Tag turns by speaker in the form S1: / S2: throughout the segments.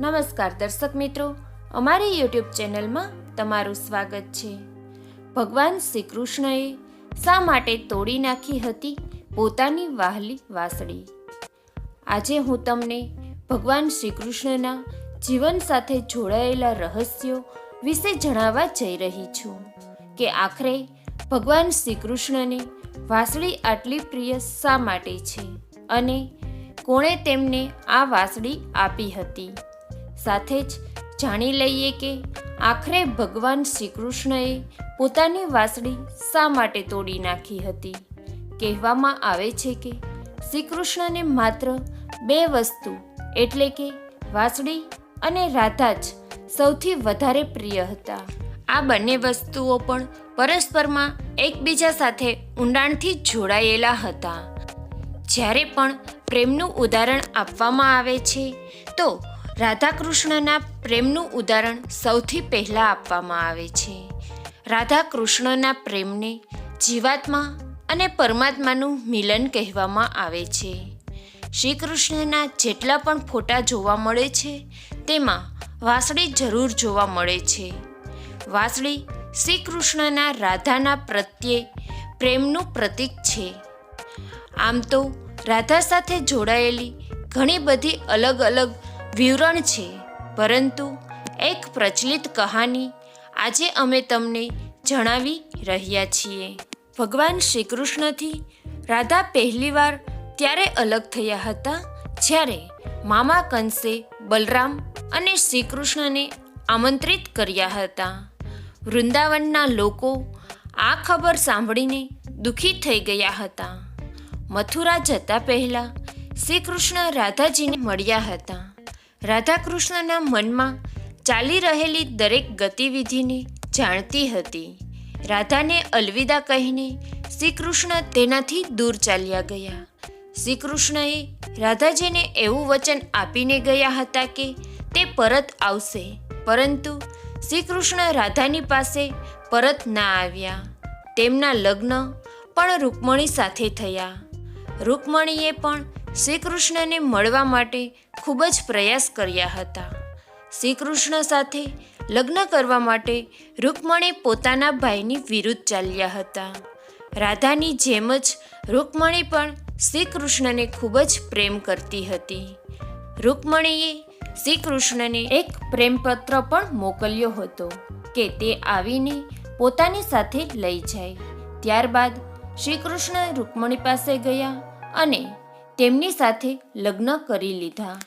S1: નમસ્કાર દર્શક મિત્રો, અમારી યુટ્યુબ ચેનલમાં તમારું સ્વાગત છે. ભગવાન શ્રી કૃષ્ણએ શા માટે તોડી નાખી હતી? પોતાની વાહલી વાસળી. આજે હું તમને ભગવાન શ્રી કૃષ્ણના જીવન સાથે જોડાયેલા રહસ્યો વિશે જણાવવા જઈ રહી છું કે આખરે ભગવાન શ્રી કૃષ્ણને વાંસળી આટલી પ્રિય શા માટે છે? અને કોણે તેમને આ વાંસળી આપી હતી? સાથે જ જાણી લઈએ કે આખરે ભગવાન શ્રી કૃષ્ણએ પોતાની વાસળી શા માટે તોડી નાખી હતી? કહેવામાં આવે છે કે શ્રી કૃષ્ણને માત્ર બે વસ્તુ, એટલે કે વાંસળી અને રાધા જ સૌથી વધારે પ્રિય હતા. આ બંને વસ્તુઓ પણ પરસ્પરમાં એકબીજા સાથે ઊંડાણથી જોડાયેલા હતા. જ્યારે પણ પ્રેમનું ઉદાહરણ આપવામાં આવે છે, તો રાધા કૃષ્ણના પ્રેમનું ઉદાહરણ સૌથી પહેલાં આપવામાં આવે છે. રાધા કૃષ્ણના પ્રેમને જીવાત્મા અને પરમાત્માનું મિલન કહેવામાં આવે છે. શ્રી કૃષ્ણના જેટલા પણ ફોટા જોવા મળે છે, તેમાં વાંસળી જરૂર જોવા મળે છે. વાંસળી શ્રી કૃષ્ણના રાધાના પ્રત્યે પ્રેમનું પ્રતીક છે. આમ તો રાધા સાથે જોડાયેલી ઘણી બધી અલગ અલગ વિવરણ છે. પરંતુ એક પ્રચલિત કહાની આજે અમે તમને જણાવી રહ્યા છીએ. ભગવાન શ્રી કૃષ્ણથી રાધા પહેલીવાર ત્યારે અલગ થયા હતા, જ્યારે મામા કંસે બલરામ અને શ્રી કૃષ્ણને આમંત્રિત કર્યા હતા. વૃંદાવનના લોકો આ ખબર સાંભળીને દુઃખી થઈ ગયા હતા. મથુરા જતા પહેલાં શ્રી કૃષ્ણ રાધાજીને મળ્યા હતા. રાધા કૃષ્ણના મનમાં ચાલી રહેલી દરેક ગતિવિધિને જાણતી હતી. રાધાને અલવિદા કહીને શ્રી કૃષ્ણ તેનાથી દૂર ચાલ્યા ગયા. શ્રી કૃષ્ણએ રાધાજીને એવું વચન આપીને ગયા હતા કે તે પરત આવશે. પરંતુ શ્રી કૃષ્ણ રાધાની પાસે પરત ના આવ્યા. તેમના લગ્ન પણ રૂકમણી સાથે થયા. રૂકમણીએ પણ શ્રી કૃષ્ણને મળવા માટે ખૂબ જ પ્રયાસ કર્યા હતા. શ્રી કૃષ્ણ સાથે લગ્ન કરવા માટે રૂકમણી પોતાના ભાઈની વિરુદ્ધ ચાલ્યા હતા. રાધાની જેમ જ રૂકમણી પણ શ્રી કૃષ્ણને ખૂબ જ પ્રેમ કરતી હતી. રૂકમણીએ શ્રી કૃષ્ણને એક પ્રેમપત્ર પણ મોકલ્યો હતો કે તે આવીને પોતાની સાથે લઈ જાય. ત્યારબાદ શ્રી કૃષ્ણ રૂકમણી પાસે ગયા અને તેમની સાથે લગ્ન કરી લીધા.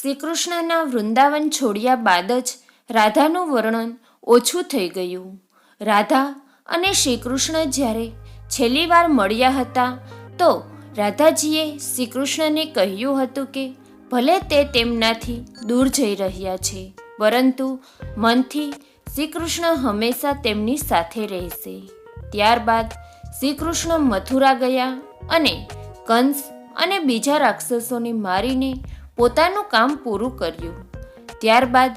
S1: શ્રી કૃષ્ણના વૃંદાવન છોડ્યા બાદ જ રાધાનું વર્ણન ઓછું થઈ ગયું. રાધા અને શ્રી કૃષ્ણ જ્યારે છેલ્લી વાર મળ્યા હતા, તો રાધાજીએ શ્રી કૃષ્ણને કહ્યું હતું કે, ભલે તે તેમનાથી દૂર જઈ રહ્યા છે, પરંતુ મનથી શ્રી કૃષ્ણ હંમેશા તેમની સાથે રહેશે. ત્યારબાદ શ્રી કૃષ્ણ મથુરા ગયા અને કંસ અને બીજા રાક્ષસોને મારીને પોતાનું કામ પૂરું કર્યું. ત્યારબાદ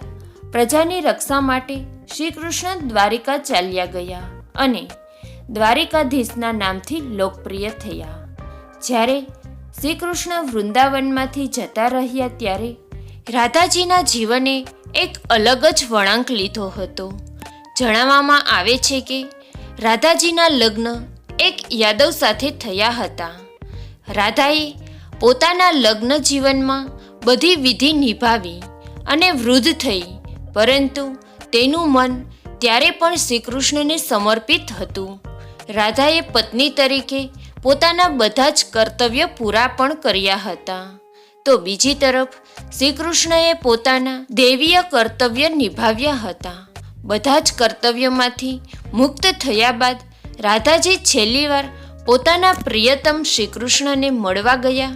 S1: પ્રજાની રક્ષા માટે શ્રી કૃષ્ણ દ્વારિકા ચાલ્યા ગયા અને દ્વારિકાધીશના નામથી લોકપ્રિય થયા. જ્યારે શ્રી કૃષ્ણ વૃંદાવનમાંથી જતા રહ્યા ત્યારે રાધાજીના જીવને એક અલગ જ વળાંક લીધો હતો. જણાવવામાં આવે છે કે રાધાજીના લગ્ન એક યાદવ સાથે થયા હતા. રાધાએ પોતાના લગ્ન જીવનમાં બધી વિધિ નિભાવી અને વૃદ્ધ થઈ. પરંતુ તેનું મન ત્યારે પણ શ્રીકૃષ્ણને સમર્પિત હતું. રાધાએ પત્ની તરીકે પોતાના બધા જ કર્તવ્ય પૂરા પણ કર્યા હતા. તો બીજી તરફ શ્રીકૃષ્ણએ પોતાના દેવીય કર્તવ્ય નિભાવ્યા હતા. બધા જ કર્તવ્યમાંથી મુક્ત થયા બાદ રાધાજી છેલ્લી વાર પોતાના પ્રિયતમ શ્રી કૃષ્ણને મળવા ગયા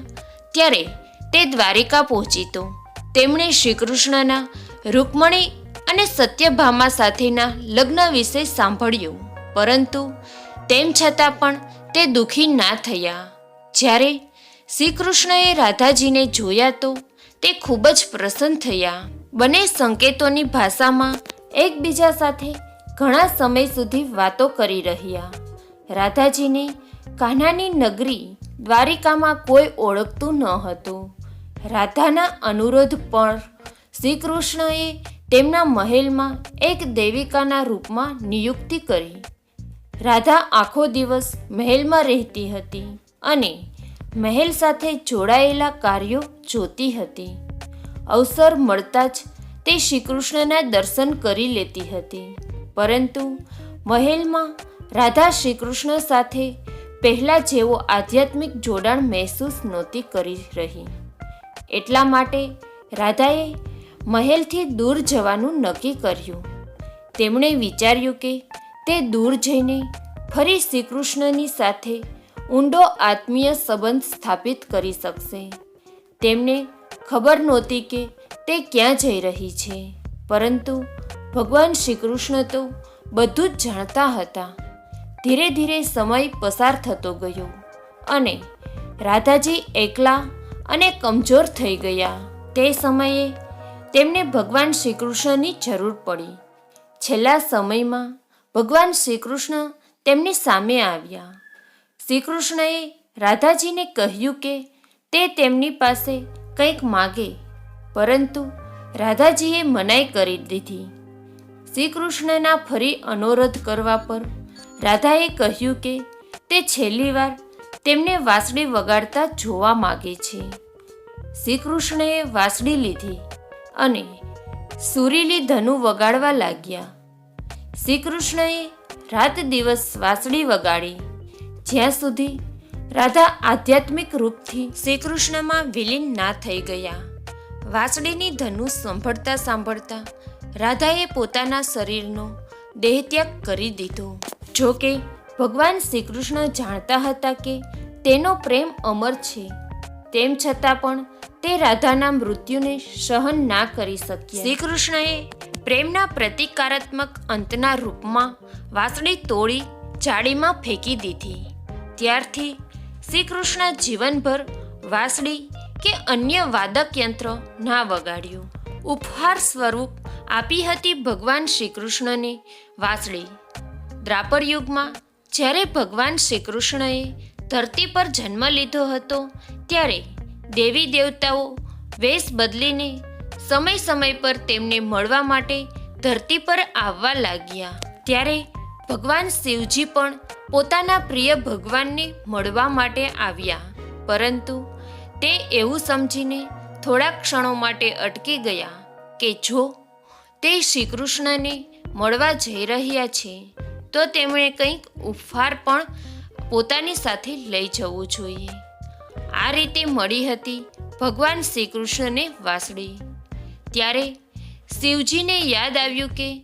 S1: ત્યારે તે દ્વારિકા પહોંચી તો. તેમણે શ્રી કૃષ્ણના રૂકમણી અને સત્યભામા સાથેના લગ્ન વિશે સાંભળ્યું, પરંતુ તેમ છતાં પણ તે દુઃખી ના થયા. જ્યારે શ્રી કૃષ્ણએ રાધાજીને જોયા તો તે ખૂબ જ પ્રસન્ન થયા. બંને સંકેતોની ભાષામાં એકબીજા સાથે ઘણા સમય સુધી વાતો કરી રહ્યા. રાધાજીને કાન્હાની નગરી દ્વારિકામાં કોઈ ઓળખતું ન હતું. રાધાના અનુરોધ પર શ્રી કૃષ્ણએ તેમના મહેલમાં એક દેવિકાના રૂપમાં નિયુક્તિ કરી. રાધા આખો દિવસ મહેલમાં રહેતી હતી અને મહેલ સાથે જોડાયેલા કાર્યો જોતી હતી. અવસર મળતા જ તે શ્રીકૃષ્ણના દર્શન કરી લેતી હતી. પરંતુ મહેલમાં રાધા શ્રીકૃષ્ણ સાથે પહેલાં જેવો આધ્યાત્મિક જોડાણ મહેસૂસ નહોતી કરી રહી. એટલા માટે રાધાએ મહેલથી દૂર જવાનું નક્કી કર્યું. તેમણે વિચાર્યું કે તે દૂર જઈને ફરી શ્રીકૃષ્ણની સાથે ઊંડો આત્મીય સંબંધ સ્થાપિત કરી શકશે. તેમને ખબર નહોતી કે તે ક્યાં જઈ રહી છે. પરંતુ ભગવાન શ્રીકૃષ્ણ તો બધું જ જાણતા હતા. ધીરે ધીરે સમય પસાર થતો ગયો અને રાધાજી એકલા અને કમજોર થઈ ગયા. તે સમયે તેમને ભગવાન શ્રીકૃષ્ણની જરૂર પડી. છેલ્લા સમયમાં ભગવાન શ્રીકૃષ્ણ તેમની સામે આવ્યા. શ્રીકૃષ્ણએ રાધાજીને કહ્યું કે તે તેમની પાસે કંઈક માગે, પરંતુ રાધાજીએ મનાઈ કરી દીધી. શ્રીકૃષ્ણના ફરી અનુરોધ કરવા પર રાધાએ કહ્યું કે, તે છેલ્લી વાર તેમને વાંસળી વગાડતા જોવા માગે છે. શ્રીકૃષ્ણએ વાંસળી લીધી અને સુરીલી ધનુ વગાડવા લાગ્યા. શ્રીકૃષ્ણએ રાત દિવસ વાંસળી વગાડી. જ્યાં સુધી રાધા આધ્યાત્મિક રૂપથી શ્રીકૃષ્ણમાં વિલીન ના થઈ ગયા, વાંસળીની ધનુ સાંભળતા સાંભળતા રાધાએ પોતાના શરીરનો દેહત્યાગ કરી દીધો. જો કે, ભગવાન શ્રીકૃષ્ણ જાણતા હતા કે તેનો પ્રેમ અમર છે. તેમ છતાં પણ તે રાધાના મૃત્યુને સહન ના કરી શક્યા. શ્રીકૃષ્ણએ પ્રેમના પ્રતિકારાત્મક અંતના રૂપમાં વાંસળી તોડી જાળીમાં ફેંકી દીધી. ત્યારથી શ્રી કૃષ્ણ જીવનભર વાંસળી કે અન્ય વાદક યંત્ર ના વગાડ્યું. ઉપહાર સ્વરૂપ આપી હતી ભગવાન શ્રીકૃષ્ણને વાંસળી. દ્રાપર યુગમાં જ્યારે ભગવાન શ્રી કૃષ્ણએ ધરતી પર જન્મ લીધો હતો, ત્યારે દેવી દેવતાઓ વેશ બદલીને સમય સમય પર તેમને મળવા માટે ધરતી પર આવવા લાગ્યા. ત્યારે ભગવાન શિવજી પણ પોતાના પ્રિય ભગવાનને મળવા માટે આવ્યા. પરંતુ તે એવું સમજીને થોડા ક્ષણો માટે અટકી ગયા કે જો તે શ્રીકૃષ્ણને મળવા જઈ રહ્યા છે તો તેમણે કંઈક ઉપહાર પણ પોતાની સાથે લઈ જવું જોઈએ. આ રીતે મળી હતી ભગવાન શ્રી કૃષ્ણને વાંસળી. ત્યારે શિવજીને યાદ આવ્યું કે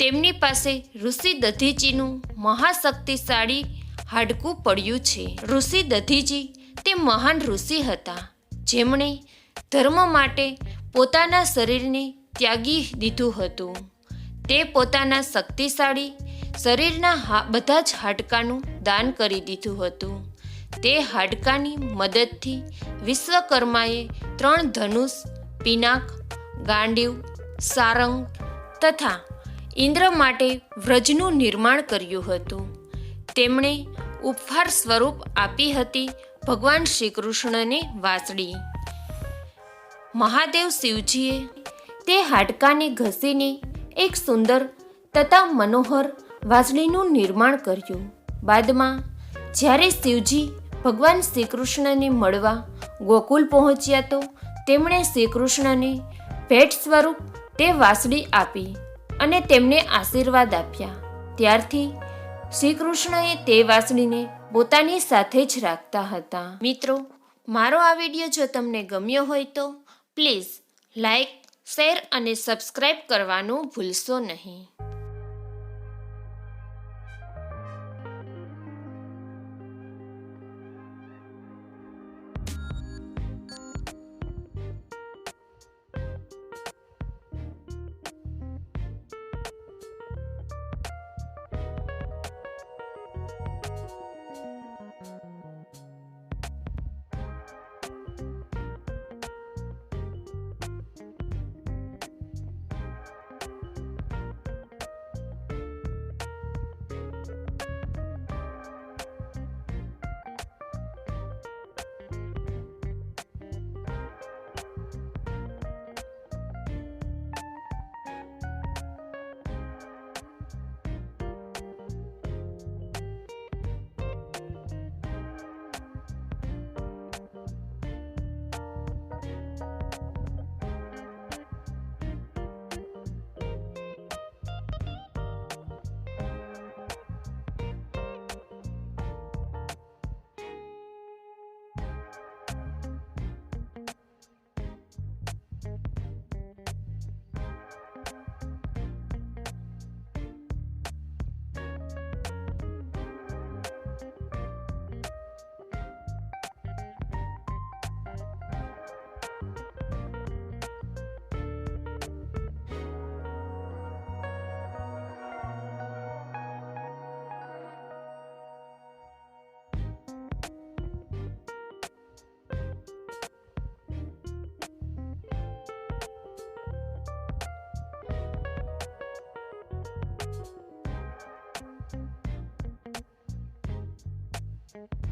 S1: તેમની પાસે ઋષિ દધીજીનું મહાશક્તિશાળી હાડકું પડ્યું છે. ઋષિ દધીજી તે મહાન ઋષિ હતા. જેમણે ધર્મ માટે પોતાના શરીરને ત્યાગી દીધું હતું. તે પોતાના શક્તિશાળી શરીરના બધા જ હાડકાનું દાન કરી દીધું હતું. તે હાડકાની મદદથી વિશ્વકર્માએ ત્રણ ધનુષ, પિનાક ગાંડીવ સારંગ તથા ઇન્દ્ર માટે વ્રજનું નિર્માણ કર્યું હતું. તેમણે ઉપહાર સ્વરૂપ આપી હતી ભગવાન શ્રી કૃષ્ણને વાંસળી મહાદેવ શિવજીએ તે હાડકાને ઘસીને એક સુંદર તથા મનોહર વાંસળીનું નિર્માણ કર્યું. બાદમાં જ્યારે શિવજી ભગવાન શ્રીકૃષ્ણને મળવા ગોકુલ પહોંચ્યા તો તેમણે શ્રીકૃષ્ણને ભેટ સ્વરૂપ તે વાંસળી આપી અને તેમને આશીર્વાદ આપ્યા. ત્યારથી શ્રીકૃષ્ણએ તે વાંસળીને પોતાની સાથે જ રાખતા હતા. મિત્રો, મારો આ વીડિયો જો તમને ગમ્યો હોય તો પ્લીઝ લાઈક, શેર અને સબસ્ક્રાઈબ કરવાનું ભૂલશો નહીં. Thank you.